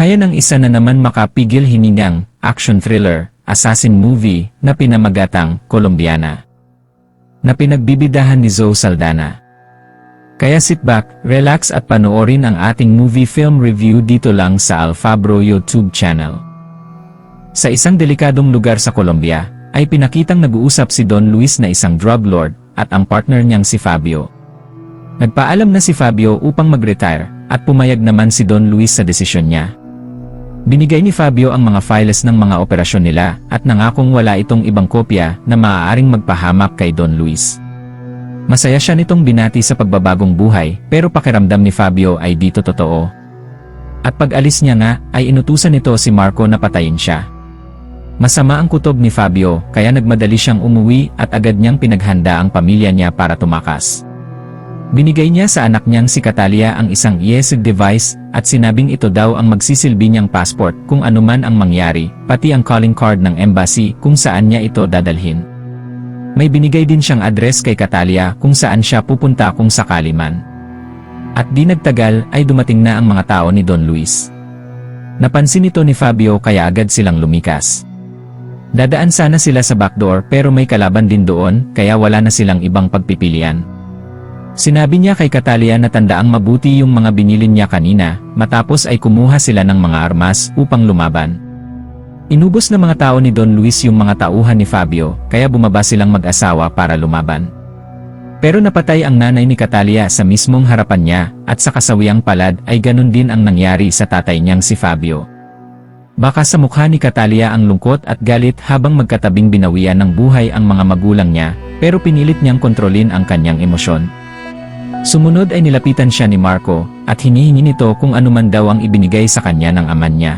Buhayan ng isa na naman makapigil hiningang action thriller, assassin movie na pinamagatang Colombiana. Na pinagbibidahan ni Zoe Saldana. Kaya sit back, relax at panoorin ang ating movie film review dito lang sa Alfabro YouTube channel. Sa isang delikadong lugar sa Colombia, ay pinakitang nag-uusap si Don Luis na isang drug lord at ang partner niyang si Fabio. Nagpaalam na si Fabio upang mag-retire at pumayag naman si Don Luis sa desisyon niya. Binigay ni Fabio ang mga files ng mga operasyon nila at nangakong wala itong ibang kopya na maaaring magpahamak kay Don Luis. Masaya siya nitong binati sa pagbabagong buhay pero pakiramdam ni Fabio ay dito totoo. At pag alis niya nga ay inutusan nito si Marco na patayin siya. Masama ang kutob ni Fabio kaya nagmadali siyang umuwi at agad niyang pinaghanda ang pamilya niya para tumakas. Binigay niya sa anak niyang si Catalia ang isang ESG device at sinabing ito daw ang magsisilbi niyang passport kung anuman ang mangyari, pati ang calling card ng embassy kung saan niya ito dadalhin. May binigay din siyang address kay Catalia kung saan siya pupunta kung sakali man. At di nagtagal ay dumating na ang mga tao ni Don Luis. Napansin ito ni Fabio kaya agad silang lumikas. Dadaan sana sila sa backdoor pero may kalaban din doon kaya wala na silang ibang pagpipilian. Sinabi niya kay Catalia na tandaang mabuti yung mga binilin niya kanina, matapos ay kumuha sila ng mga armas upang lumaban. Inubos na mga tao ni Don Luis yung mga tauhan ni Fabio, kaya bumaba silang mag-asawa para lumaban. Pero napatay ang nanay ni Catalia sa mismong harapan niya, at sa kasawiyang palad ay ganun din ang nangyari sa tatay niyang si Fabio. Baka sa mukha ni Catalia ang lungkot at galit habang magkatabing binawian ng buhay ang mga magulang niya, pero pinilit niyang kontrolin ang kanyang emosyon. Sumunod ay nilapitan siya ni Marco at hinihingi nito kung anuman daw ang ibinigay sa kanya ng aman niya.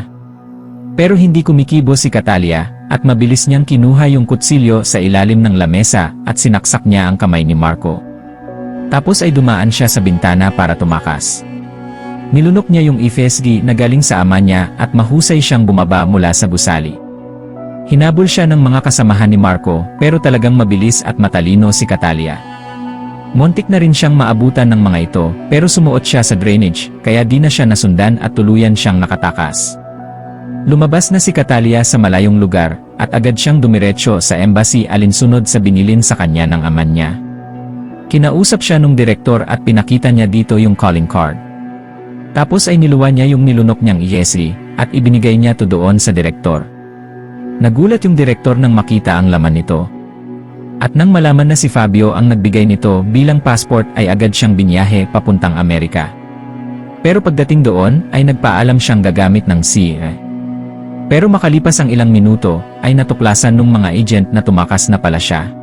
Pero hindi kumikibo si Catalia at mabilis niyang kinuha yung kutsilyo sa ilalim ng lamesa at sinaksak niya ang kamay ni Marco. Tapos ay dumaan siya sa bintana para tumakas. Nilunok niya yung ifesgi na galing sa ama niya at mahusay siyang bumaba mula sa gusali. Hinabol siya ng mga kasamahan ni Marco pero talagang mabilis at matalino si Catalia. Montik na rin siyang maabutan ng mga ito, pero sumuot siya sa drainage, kaya di na siya nasundan at tuluyan siyang nakatakas. Lumabas na si Catalia sa malayong lugar, at agad siyang dumiretso sa embassy alinsunod sa binilin sa kanya ng aman niya. Kinausap siya nung direktor at pinakita niya dito yung calling card. Tapos ay niluwa niya yung nilunok niyang ESRI, at ibinigay niya to doon sa direktor. Nagulat yung direktor nang makita ang laman nito, at nang malaman na si Fabio ang nagbigay nito bilang passport ay agad siyang binyahe papuntang Amerika. Pero pagdating doon ay nagpaalam siyang gagamit ng CIA. Pero makalipas ang ilang minuto ay natuklasan ng mga agent na tumakas na pala siya.